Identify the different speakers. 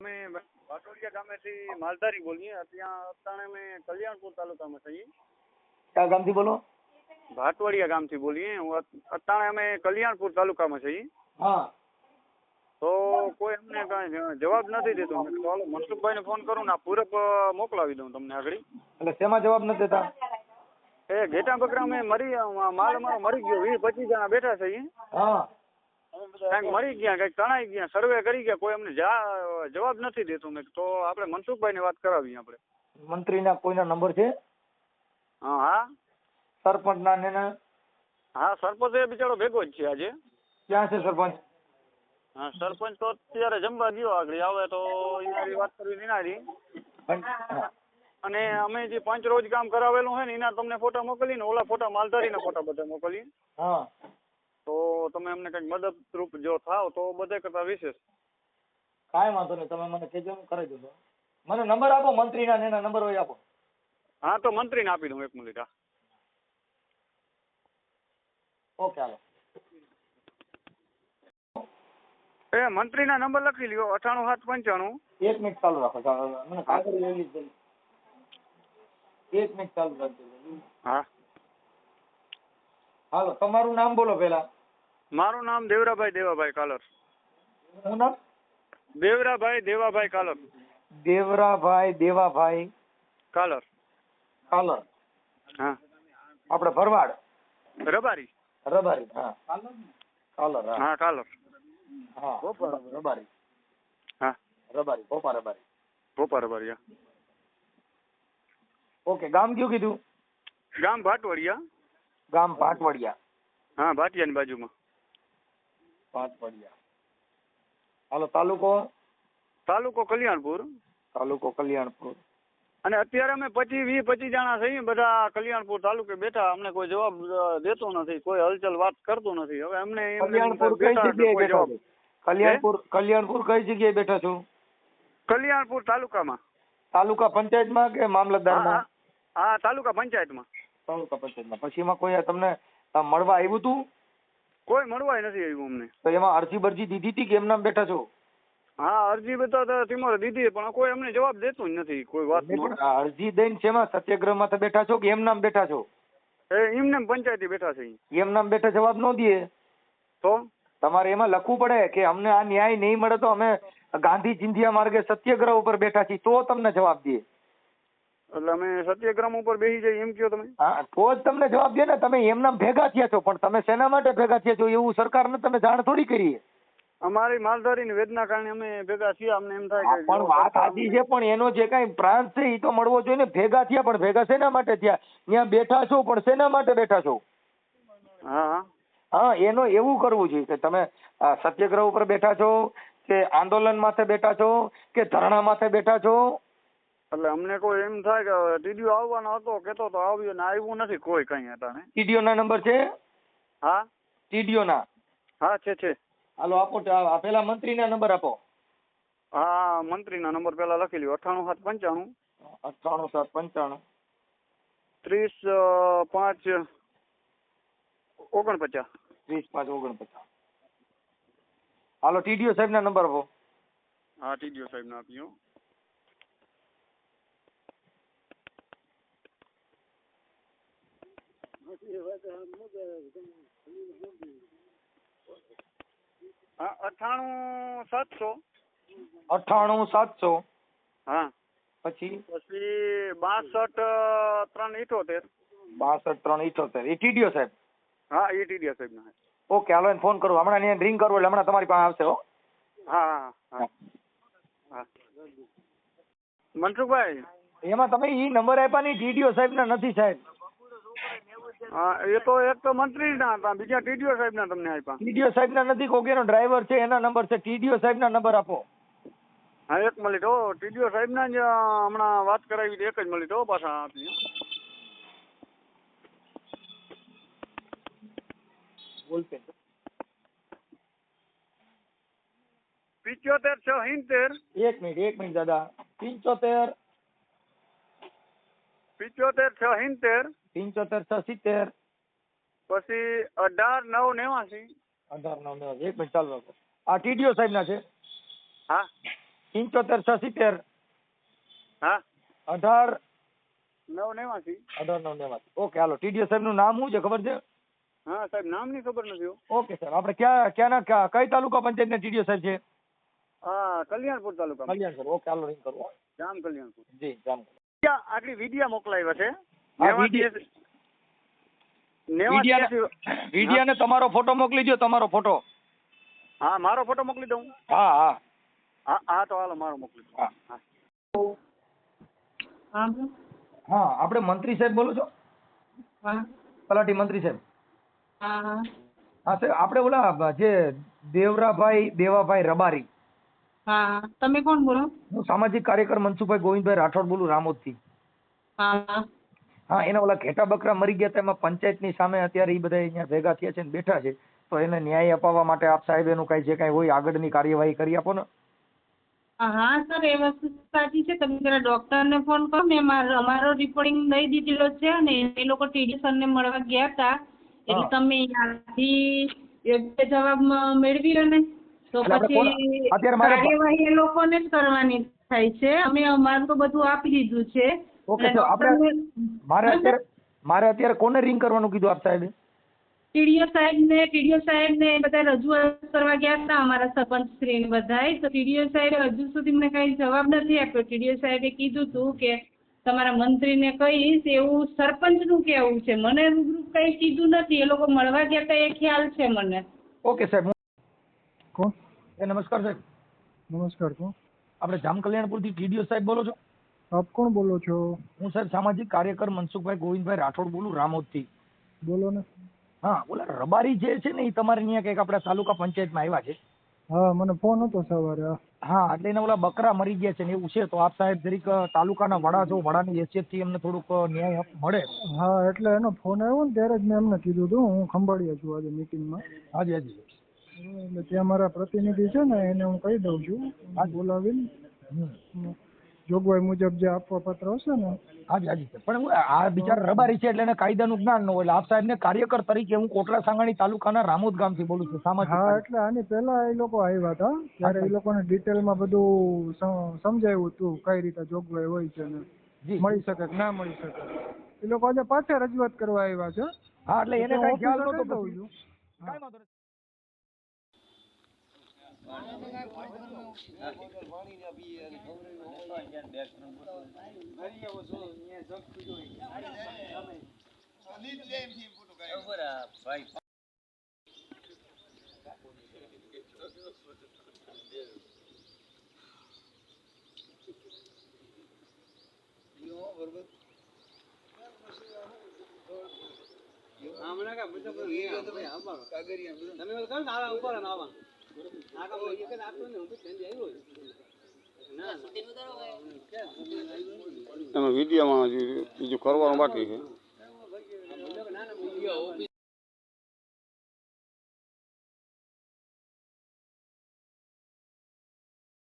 Speaker 1: અમે વાટોડિયા ગામેથી માલધારી બોલીએ. ત્યાં અત્યારે અમે કલ્યાણપુર તાલુકામાં છીએ.
Speaker 2: કયા ગામથી બોલો?
Speaker 1: ભાટવાડિયા ગામથી બોલીએ. હું અત્યારે અમે કલ્યાણપુર તાલુકામાં છીએ.
Speaker 2: હા.
Speaker 1: તો કોઈ અમને કાંઈ જવાબ નથી દેતો. મેં કીધું મનસુખભાઈને ફોન કરું ને આ પૂરક મોકલાવી દઉં તમને આગળ.
Speaker 2: એટલે શેમાં જવાબ નથી દેતા?
Speaker 1: એ ઘેટા બકરા અમે મરી માલ અમારો મરી ગયો. વીસ પચીસ જણા બેઠા છીએ.
Speaker 2: હા.
Speaker 1: કાંઈક મરી ગયા કાંઈક તણાઈ ગયા સર્વે કરી ગયા કોઈ અમને જવાબ નથી દેતું મેં. તો આપણે મનસુખભાઈને વાત કરાવીએ આપણે.
Speaker 2: મંત્રીના કોઈના નંબર છે?
Speaker 1: હા
Speaker 2: સરપંચ ના ને?
Speaker 1: હા સરપંચ એ બિચારો ભેગો જ છે આજે.
Speaker 2: ક્યાં છે સરપંચ?
Speaker 1: હા સરપંચ તો અત્યારે જમવા ગયો આગળ. આવે તો વાત કરવી
Speaker 2: હા.
Speaker 1: અને અમે જે પાંચ રોજ કામ કરાવેલું હોય ને એના તમને ફોટા મોકલીને ઓલા ફોટા માલધારીના ફોટા બધા મોકલીએ.
Speaker 2: હા.
Speaker 1: તો તમે અમને કંઈક મદદરૂપ જો થાવ તો બધે કરતા વિશેષ.
Speaker 2: કાંઈ વાંધો નહીં તમે મને કહેજો હું દેજો. દઉં મને નંબર આપો મંત્રીના ને એના નંબર હોય આપો.
Speaker 1: હા તો મંત્રીને આપી દઉં એક મિનિટ હા.
Speaker 2: ઓકે હાલો.
Speaker 1: એ મંત્રીના નંબર લખી લ્યો અઠાણું સાત પંચાણું.
Speaker 2: એક મિનિટ ચાલુ રાખો મને કાગળ લઈ લીધી એક મિનિટ ચાલુ રાખજો.
Speaker 1: હા.
Speaker 2: હાલો તમારું નામ બોલો પેલા
Speaker 1: મારું નામ દેવરાભાઈ દેવાભાઈ કાલર.
Speaker 2: શું નામ?
Speaker 1: દેવરાભાઈ દેવાભાઈ કાલર.
Speaker 2: દેવરાભાઈ દેવાભાઈ
Speaker 1: કાલર.
Speaker 2: કાલર.
Speaker 1: હા.
Speaker 2: આપણે ભરવાડ.
Speaker 1: રબારી.
Speaker 2: રબારી હા. કાલર હા.
Speaker 1: કાલર.
Speaker 2: હા રબારી.
Speaker 1: હા.
Speaker 2: રબારી ભોપા રબારી.
Speaker 1: ભોપા રબારી હા.
Speaker 2: ઓકે ગામ કયું કીધું?
Speaker 1: ગામ ભાટવડિયા.
Speaker 2: ગામ ભાટવડિયા.
Speaker 1: હા ભાટિયાની બાજુમાં.
Speaker 2: ભાટવડિયા હાલો તાલુકો?
Speaker 1: તાલુકો કલ્યાણપુર.
Speaker 2: તાલુકો કલ્યાણપુર.
Speaker 1: અને અત્યારે અમે પચીસ વીસ પચીસ જણા છીએ બધા કલ્યાણપુર તાલુકે બેઠા. અમને કોઈ જવાબ દેતો નથી કોઈ હલચલ વાત કરતું નથી. હવે અમને
Speaker 2: કલ્યાણપુર કઈ
Speaker 1: બેઠા
Speaker 2: જગ્યાએ બેઠા કલ્યાણપુર કલ્યાણપુર કઈ જગ્યાએ બેઠા છો?
Speaker 1: કલ્યાણપુર તાલુકામાં.
Speaker 2: તાલુકા પંચાયતમાં કે મામલતદારમાં?
Speaker 1: હા હા તાલુકા પંચાયતમાં.
Speaker 2: તાલુકા પંચાયતમાં. પછી એમાં કોઈ તમને મળવા આવ્યું હતું
Speaker 1: કોઈ મળવાય નથી આવ્યું અમને.
Speaker 2: તો એમાં અરજી બરજી દીધી હતી કે એમ નામ બેઠા છો?
Speaker 1: હા અરજી બધા તિમોરે દીધી પણ કોઈ અમને જવાબ દેતું જ નથી કોઈ વાત
Speaker 2: અરજી દઈને શેમાં? સત્યાગ્રહમાં તો બેઠા છો કે એમ નામ બેઠા છો?
Speaker 1: એ એમને પંચાયતી બેઠા છે.
Speaker 2: એમ નામ બેઠા જવાબ ન દે?
Speaker 1: તો?
Speaker 2: તમારે એમાં લખવું પડે કે અમને આ ન્યાય નહીં મળે તો અમે ગાંધી ચિંધિયા માર્ગે સત્યાગ્રહ ઉપર બેઠા છીએ તો તમને જવાબ દે.
Speaker 1: એટલે અમે સત્યાગ્રામ ઉપર બેસી જઈએ એમ કયો તમે?
Speaker 2: હા તો જ તમને જવાબ દે ને તમે એમના ભેગા થયા છો પણ તમે શેના માટે ભેગા થયા છો એવું સરકારને તમે જાણ થોડી કરી
Speaker 1: અમારી માલધારીની વેદના કારણે અમે ભેગા થયા અમને એમ થાય કે
Speaker 2: પણ વાત સાચી છે પણ એનો જે કઈ પ્રાંત છે એ તો મળવો જોઈએ ને ભેગા થયા પણ ભેગા શેના માટે થયા? ત્યાં બેઠા છો પણ શેના માટે બેઠા છો?
Speaker 1: હા હા.
Speaker 2: એનો એવું કરવું જોઈએ કે તમે સત્યાગ્રહ ઉપર બેઠા છો કે આંદોલન માથે બેઠા છો કે ધરણા માથે બેઠા છો
Speaker 1: એટલે અમને કોઈ એમ થાય કે ટીડીઓ આવવાનો હતો કેતો તો આવ્યો ને આવ્યું નથી કોઈ કઈ અટાણે
Speaker 2: ટીડીઓ ના નંબર છે?
Speaker 1: હા?
Speaker 2: ટીડીઓ ના
Speaker 1: હા છે છે.
Speaker 2: હાલો આપો પેલા મંત્રી ના નંબર આપો.
Speaker 1: હા મંત્રીના નંબર પેલા લખી લ્યો. અઠ્ઠાણું સાત પંચાણું.
Speaker 2: અઠ્ઠાણું સાત પંચાણું.
Speaker 1: ત્રીસ પાંચ ઓગણપચાસ.
Speaker 2: ત્રીસ પાંચ ઓગણપચાસ. હાલો ટીડીઓ સાહેબ ના નંબર આપો.
Speaker 1: હા ટીડીઓ સાહેબ ના આપ્યો હા અઠ્ઠાણું સાતસો.
Speaker 2: અઠાણું સાતસો.
Speaker 1: હા.
Speaker 2: પછી?
Speaker 1: પછી બાસઠ ત્રણ ઇઠોતેર.
Speaker 2: બાસઠ ત્રણ ઇઠોતેર. એ ટીડીઓ સાહેબ?
Speaker 1: હા એ સાહેબ
Speaker 2: ઓકે હાલો એને ફોન કરું. હમણાં એને રિંગ કરું એટલે હમણાં તમારી પાસે આવશે હો.
Speaker 1: હા હા હા. મનસુખભાઈ?
Speaker 2: એમાં તમે ઈ નંબર આપ્યા નહીં ટીડીઓ સાહેબ ના નથી સાહેબ.
Speaker 1: હા એ તો એક તો મંત્રી ના હતા બીજા ટીડીઓ સાહેબ ના તમને આપ્યા.
Speaker 2: ટીડીઓ સાહેબ ના નથી કોક એનો ડ્રાઈવર છે એના નંબર છે ટીડીઓ સાહેબ ના નંબર આપો.
Speaker 1: હા એક મિનિટ હો ટીડીઓ સાહેબ ના જ અ, હમણાં વાત કરાવી હતી એક જ મિનિટ હો પાછા આપી
Speaker 2: બોલતે.
Speaker 1: પિચોતેર છ હિંતેર.
Speaker 2: એક મિનિટ એક મિનિટ દાદા. પંચોતેર
Speaker 1: પિચોતેર છ હિંતેર
Speaker 2: પંચોતેર છ સિત્તેર.
Speaker 1: પછી અઢાર નવ નેવાસી.
Speaker 2: અઢાર નવ નવ એક મિનિટ ચાલુ. રાખો આ ટીડીઓ સાહેબ ના છે.
Speaker 1: હા.
Speaker 2: પંચોતેર છ સિત્તેર.
Speaker 1: હા.
Speaker 2: અઢાર
Speaker 1: નવ નેવાસી.
Speaker 2: અઢાર નવ નેવાસી. ઓકે હાલો. ટીડીએસ સાહેબનું નામ શું છે ખબર છે?
Speaker 1: હા સાહેબ નામની ખબર નથી હો.
Speaker 2: ઓકે સર આપણે ક્યાં ક્યાંના ક્યાં- કઈ તાલુકા પંચાયતના ટીડીઓ સાહેબ છે?
Speaker 1: હા કલ્યાણપુર તાલુકા
Speaker 2: કલ્યાણ સર ઓકે હાલો રિંગ કરો
Speaker 1: જામ કલ્યાણપુર
Speaker 2: જી જામ
Speaker 1: વિડિયા- આટલી વિડિયા મોકલાવ્યા છે
Speaker 2: વિડિયાને- તમારો ફોટો મોકલી દો તમારો ફોટો.
Speaker 1: હા મારો ફોટો મોકલી દઉં?
Speaker 2: હા હા.
Speaker 1: હા હા તો હાલો મારો મોકલી દઉં.
Speaker 2: હા.
Speaker 1: હા.
Speaker 2: આપણે મંત્રી સાહેબ બોલો છો?
Speaker 3: હા.
Speaker 2: તલાટી મંત્રી સાહેબ.
Speaker 3: હા હા.
Speaker 2: હા સર આપણે ઓલા જે દેવરાભાઈ દેવાભાઈ રબારી
Speaker 3: હા તમે કોણ બોલો?
Speaker 2: હું સામાજિક કાર્યકર મનસુખભાઈ ગોવિંદભાઈ રાઠોડ બોલું રામોદથી.
Speaker 3: હા. હા
Speaker 2: એના ઓલા ઘેટા બકરા મરી ગયા એમાં પંચાયત પંચાયતની સામે અત્યારે એ બધા અહીંયા ભેગા થયા છે ને બેઠા છે તો એને ન્યાય અપાવવા માટે આપ સાહેબ એનું કાંઈ જે કાંઈ હોય આગળની કાર્યવાહી કરી આપો ને.
Speaker 3: હા સર એ વસ્તુ સાચી છે. તમે જરા ડૉક્ટરને ફોન કરો મેં મારો અમારો રિપોર્ટિંગ દઈ દીધેલો છે અને એ લોકો ટીડી સરને મળવા ગયા હતા. એટલે તમે ત્યાંથી યોગ્ય જવાબ મેળવી લો ને તો પછી કાર્યવાહી એ લોકોને જ કરવાની થાય છે. અમે અમારું તો બધું આપી દીધું છે.
Speaker 2: ઓકે તો આપણે મારે અત્યારે મારે અત્યારે કોને રિંગ કરવાનું કીધું આપ સાહેબે?
Speaker 3: ટીડીઓ સાહેબ ને ટીડીઓ સાહેબ ને બધા રજૂઆત કરવા ગયા હતા અમારા સરપંચ શ્રી ને બધાય તો ટીડીઓ સાહેબે હજુ સુધી મને કઈ જવાબ નથી આપ્યો. ટીડીઓ સાહેબે કીધું હતું કે તમારા મંત્રીને કહીશ એવું સરપંચનું કહેવું છે. મને રૂબરૂ કઈ કીધું નથી. એ લોકો મળવા ગયા હતા એ ખ્યાલ છે મને.
Speaker 2: ઓકે સાહેબ
Speaker 4: કોણ?
Speaker 2: એ નમસ્કાર સાહેબ.
Speaker 4: નમસ્કાર છો
Speaker 2: આપણે જામ કલ્યાણપુરથી ટીડીઓ સાહેબ બોલો છો?
Speaker 4: આપ કોણ બોલો છો?
Speaker 2: હું સાહેબ સામાજિક કાર્યકર મનસુખભાઈ ગોવિંદભાઈ રાઠોડ બોલું રામોદથી.
Speaker 4: બોલો ને.
Speaker 2: હા ઓલા રબારી જે છે ને એ તમારે અહીંયા કંઈક આપણા તાલુકા પંચાયતમાં આવ્યા છે?
Speaker 4: હા મને ફોન હતો સવારે હા.
Speaker 2: એટલે એના ઓલા બકરા મરી ગયા છે ને એવું છે તો આપ સાહેબ જરીક તાલુકાના વડા જો વડાની હેસિયતથી એમને થોડુંક ન્યાય મળે.
Speaker 4: હા એટલે એનો ફોન આવ્યો ને ત્યારે જ મેં એમને કીધું હતું હું ખંભાળિયા છું આજે મિટિંગમાં
Speaker 2: હાજી હાજી.
Speaker 4: એટલે જે મારા પ્રતિનિધિ છે ને એને હું કહી દઉં છું બોલાવીને. જોગવાઈ મુજબ જે આપવા પત્ર હશે ને.
Speaker 2: હાજી હાજી. પણ આ બિચારા રબારી છે એટલે એને કાયદાનું જ્ઞાન ન હોય. એટલે આપ સાહેબને કાર્યકર તરીકે હું કોટડા સાંગાણી તાલુકાના રામોદ ગામથી બોલું છું. સામાજિક
Speaker 4: હા એટલે આની પહેલા એ લોકો આવ્યા હતા. ત્યારે એ લોકોને ડિટેલમાં બધું સમ- સમજાવ્યું હતું કઈ રીતે જોગવાઈ હોય છે ને. મળી શકે કે ના મળી શકે. એ લોકો આજે પાછા રજૂઆત કરવા આવ્યા છે.
Speaker 2: હા એટલે એને કઈ ખ્યાલ નતો
Speaker 4: ઓફિસે
Speaker 2: નહોતો
Speaker 4: કહી તમે
Speaker 2: પછી.
Speaker 4: છું
Speaker 2: કાંઈ વાંધો નહીં.
Speaker 5: એમાં વિડીયોમાં હજી બીજું કરવાનું બાકી છે.